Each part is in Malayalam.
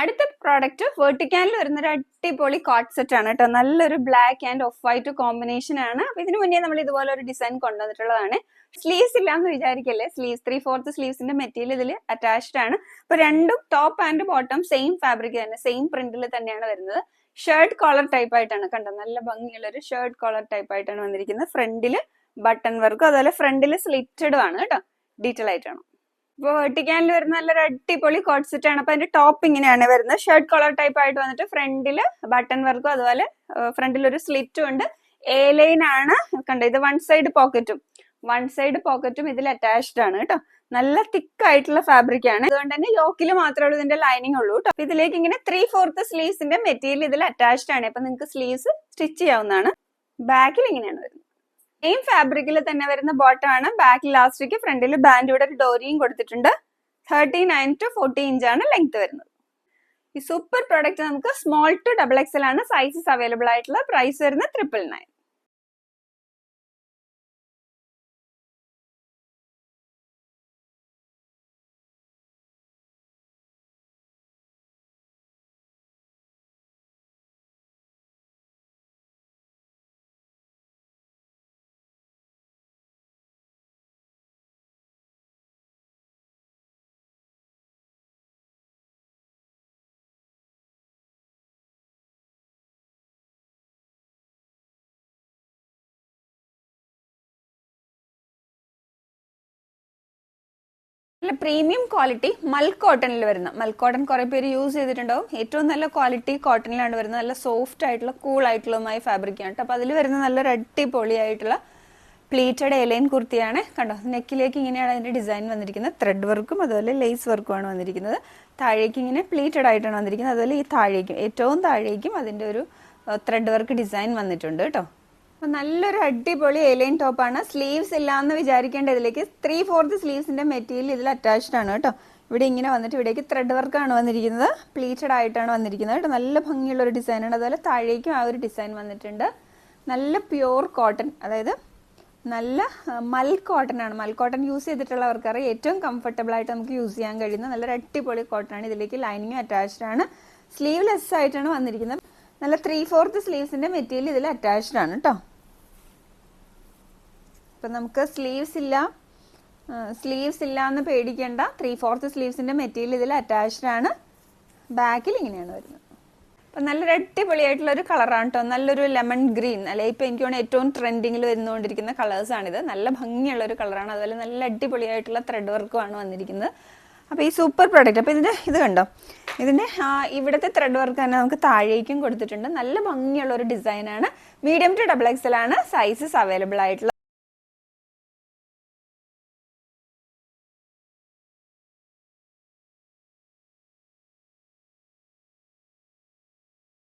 അടുത്ത പ്രോഡക്റ്റ് വെർട്ടിക്കാനിൽ വരുന്ന ഒരു അടിപൊളി കോട്ട് സെറ്റ് ആണ് കേട്ടോ. നല്ലൊരു black and off white combination ആണ്. അപ്പൊ ഇതിനു മുന്നേ നമ്മൾ ഇതുപോലെ ഒരു ഡിസൈൻ കൊണ്ടുവന്നിട്ടുള്ളതാണ്. സ്ലീവ്സ് ഇല്ലാന്ന് വിചാരിക്കല്ലേ? സ്ലീവ്സ് ത്രീ ഫോർത്ത് സ്ലീവ്സിന്റെ മെറ്റീരിയൽ ഇതിൽ അറ്റാച്ച്ഡ് ആണ്. അപ്പൊ രണ്ടും top and bottom same fabric തന്നെ സെയിം പ്രിന്റിൽ തന്നെയാണ് വരുന്നത്. ഷർട്ട് കോളർ ടൈപ്പ് ആയിട്ടാണ് കണ്ടോ നല്ല ഭംഗിയുള്ള ഒരു ഷർട്ട് കോളർ ടൈപ്പ് ആയിട്ടാണ് വന്നിരിക്കുന്നത്. ഫ്രണ്ടിൽ ബട്ടൺ വർക്കും അതുപോലെ ഫ്രണ്ടിൽ സ്ലിറ്റഡും ആണ് കേട്ടോ. ഡീറ്റെയിൽ ആയിട്ടാണ്. ഇപ്പോൾ വെർട്ടിക്കാനിൽ വരുന്ന നല്ലൊരു അടിപൊളി കോട്ട് സെറ്റ് ആണ്. അപ്പൊ അതിന്റെ ടോപ്പ് ഇങ്ങനെയാണ് വരുന്നത്. ഷർട്ട് കോളർ ടൈപ്പ് ആയിട്ട് വന്നിട്ട് ഫ്രണ്ടിൽ ബട്ടൺ വർക്കും അതുപോലെ ഫ്രണ്ടിൽ ഒരു സ്ലിറ്റും ഉണ്ട്. എ ലൈൻ ആണ് കണ്ടോ? ഇത് വൺ സൈഡ് പോക്കറ്റും വൺ സൈഡ് പോക്കറ്റും ഇതിൽ അറ്റാച്ച്ഡ് ആണ് കേട്ടോ. നല്ല തിക്ക് ആയിട്ടുള്ള ഫാബ്രിക് ആണ്. അതുകൊണ്ട് തന്നെ യോക്കിൽ മാത്രമേ ഉള്ളൂ ഇതിന്റെ ലൈനിങ് ഉള്ളൂ കേട്ടോ. ഇതിലേക്ക് ഇങ്ങനെ ത്രീ ഫോർത്ത് സ്ലീവ്സിന്റെ മെറ്റീരിയൽ ഇതിൽ അറ്റാച്ച്ഡ് ആണ്. അപ്പൊ നിങ്ങൾക്ക് സ്ലീവ്സ് സ്റ്റിച്ച് ചെയ്യാവുന്നതാണ്. ബാക്കിൽ ഇങ്ങനെയാണ് വരുന്നത്. സെയിം ഫാബ്രിക്കിൽ തന്നെ വരുന്ന ബോട്ടം ആണ്. ബാക്ക് ലാസ്റ്റിക്ക് ഫ്രണ്ടിൽ ബാൻഡ് ഇവിടെ ഒരു ഡോറിയും കൊടുത്തിട്ടുണ്ട്. തേർട്ടി നയൻ ടു ഫോർട്ടി ആണ് ലെങ്ത് വരുന്നത്. ഈ സൂപ്പർ പ്രോഡക്റ്റ് നമുക്ക് സ്മോൾ ടു ഡബിൾ എക്സൽ ആണ് സൈസസ് അവൈലബിൾ ആയിട്ടുള്ള. പ്രൈസ് വരുന്നത് ട്രിപ്പിൾ നയൻ നല്ല പ്രീമിയം ക്വാളിറ്റി മൽ കോട്ടണിൽ വരുന്ന. മൽ കോട്ടൺ കുറെ പേര് യൂസ് ചെയ്തിട്ടുണ്ടാവും. ഏറ്റവും നല്ല ക്വാളിറ്റി കോട്ടണിലാണ് വരുന്നത്. നല്ല സോഫ്റ്റ് ആയിട്ടുള്ള കൂൾ ആയിട്ടുള്ളതുമായ ഫാബ്രിക് ആണ്. അപ്പൊ അതിൽ വരുന്ന നല്ലൊരു അടിപൊളി ആയിട്ടുള്ള പ്ലീറ്റഡ് എലൈൻ കുർത്തിയാണ്. കണ്ടോ? നെക്കിലേക്ക് ഇങ്ങനെയാണ് അതിന്റെ ഡിസൈൻ വന്നിരിക്കുന്നത്. ത്രെഡ് വർക്കും അതുപോലെ ലേസ് വർക്കുമാണ് വന്നിരിക്കുന്നത്. താഴേക്ക് ഇങ്ങനെ പ്ലീറ്റഡ് ആയിട്ടാണ് വന്നിരിക്കുന്നത്. അതുപോലെ ഈ താഴേക്കും ഏറ്റവും താഴേക്കും അതിന്റെ ഒരു ത്രെഡ് വർക്ക് ഡിസൈൻ വന്നിട്ടുണ്ട് കേട്ടോ. നല്ലൊരു അടിപൊളി എലൈൻ ടോപ്പാണ്. സ്ലീവ്സ് ഇല്ലാന്ന് വിചാരിക്കേണ്ട ഇതിലേക്ക് ത്രീ ഫോർത്ത് സ്ലീവ്സിന്റെ മെറ്റീരിയൽ ഇതിൽ അറ്റാച്ച്ഡ് ആണ് കേട്ടോ. ഇവിടെ ഇങ്ങനെ വന്നിട്ട് ഇവിടേക്ക് ത്രെഡ് വർക്കാണ് വന്നിരിക്കുന്നത്. പ്ലീറ്റഡ് ആയിട്ടാണ് വന്നിരിക്കുന്നത് കേട്ടോ. നല്ല ഭംഗിയുള്ള ഒരു ഡിസൈനാണ് അതുപോലെ താഴേക്കും ആ ഒരു ഡിസൈൻ വന്നിട്ടുണ്ട്. നല്ല പ്യുവർ കോട്ടൺ അതായത് നല്ല മൽ കോട്ടൺ ആണ്. മൽ കോട്ടൺ യൂസ് ചെയ്തിട്ടുള്ളവർക്കറിയാം. ഏറ്റവും കംഫർട്ടബിൾ ആയിട്ട് നമുക്ക് യൂസ് ചെയ്യാൻ കഴിയുന്ന നല്ലൊരു അടിപൊളി കോട്ടൺ ആണ് ഇതിലേക്ക് ലൈനിങ് അറ്റാച്ച്ഡ് ആണ്. സ്ലീവ്ലെസ് ആയിട്ടാണ് വന്നിരിക്കുന്നത്. നല്ല ത്രീ ഫോർത്ത് സ്ലീവ്സിന്റെ മെറ്റീരിയൽ ഇതിൽ അറ്റാച്ച്ഡ് ആണ് കേട്ടോ അപ്പൊ നമുക്ക് സ്ലീവ്സ് ഇല്ല. സ്ലീവ്സ് ഇല്ല എന്ന് പേടിക്കേണ്ട. ത്രീ ഫോർത്ത് സ്ലീവ്സിന്റെ മെറ്റീരിയൽ ഇതിൽ അറ്റാച്ച്ഡ് ആണ്. ബാക്കിൽ ഇങ്ങനെയാണ് വരുന്നത്. അപ്പം നല്ലൊരു അടിപൊളിയായിട്ടുള്ള ഒരു കളറാണ് കേട്ടോ നല്ലൊരു ലെമൺ ഗ്രീൻ അല്ലെ ഇപ്പം എനിക്ക് തോന്നുന്നു ഏറ്റവും ട്രെൻഡിങ്ങിൽ വരുന്നുകൊണ്ടിരിക്കുന്ന കളേഴ്സാണിത് നല്ല ഭംഗിയുള്ള ഒരു കളറാണ് അതുപോലെ നല്ല അടിപൊളിയായിട്ടുള്ള ത്രെഡ് വർക്കുമാണ് വന്നിരിക്കുന്നത്. അപ്പോൾ ഈ സൂപ്പർ പ്രോഡക്റ്റ് അപ്പോൾ ഇതിന്റെ ഇത് കണ്ടോ? ഇതിന്റെ ഇവിടുത്തെ ത്രെഡ് വർക്ക് തന്നെ നമുക്ക് താഴേക്കും കൊടുത്തിട്ടുണ്ട്. നല്ല ഭംഗിയുള്ള ഒരു ഡിസൈനാണ് മീഡിയം ടു ഡബിൾ എക്സൽ ആണ്. സൈസസ് അവൈലബിൾ ആയിട്ടുള്ളത്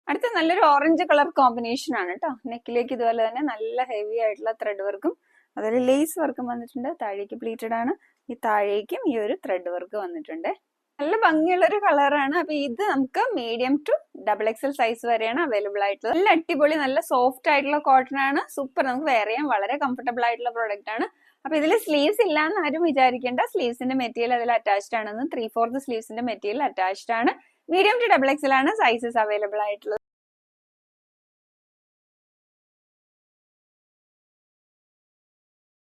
അടുത്ത നല്ലൊരു ഓറഞ്ച് കളർ കോമ്പിനേഷൻ ആണ് കേട്ടോ നെക്കിലേക്ക് ഇതുപോലെ തന്നെ നല്ല ഹെവി ആയിട്ടുള്ള ത്രെഡ് വർക്കും അതുപോലെ ലേസ് വർക്കും വന്നിട്ടുണ്ട്. താഴേക്ക് പ്ലീറ്റഡ് ആണ്. ഈ താഴേക്കും ഈ ഒരു ത്രെഡ് വർക്ക് വന്നിട്ടുണ്ട്. നല്ല ഭംഗിയുള്ള ഒരു കളറാണ് അപ്പൊ ഇത് നമുക്ക് medium to double XL size വരെയാണ് അവൈലബിൾ ആയിട്ടുള്ളത്. നല്ല അടിപൊളി നല്ല സോഫ്റ്റ് ആയിട്ടുള്ള കോട്ടൺ ആണ്. സൂപ്പർ നമുക്ക് വേറെ ചെയ്യാൻ വളരെ കംഫർട്ടബിൾ ആയിട്ടുള്ള പ്രോഡക്റ്റ് ആണ്. അപ്പൊ ഇതിൽ സ്ലീവ്സ് ഇല്ല എന്ന് ആരും വിചാരിക്കേണ്ട. സ്ലീവ്സിന്റെ മെറ്റീരിയൽ അതിൽ അറ്റാച്ച്ഡ് ആണെന്ന് ത്രീ ഫോർത്ത് സ്ലീവ്സിന്റെ മെറ്റീരിയൽ അറ്റാച്ച്ഡ് ആണ്. മീഡിയം ടു ഡബിൾ എക്സൽ ആണ് സൈസസ് അവൈലബിൾ ആയിട്ടുള്ളത്.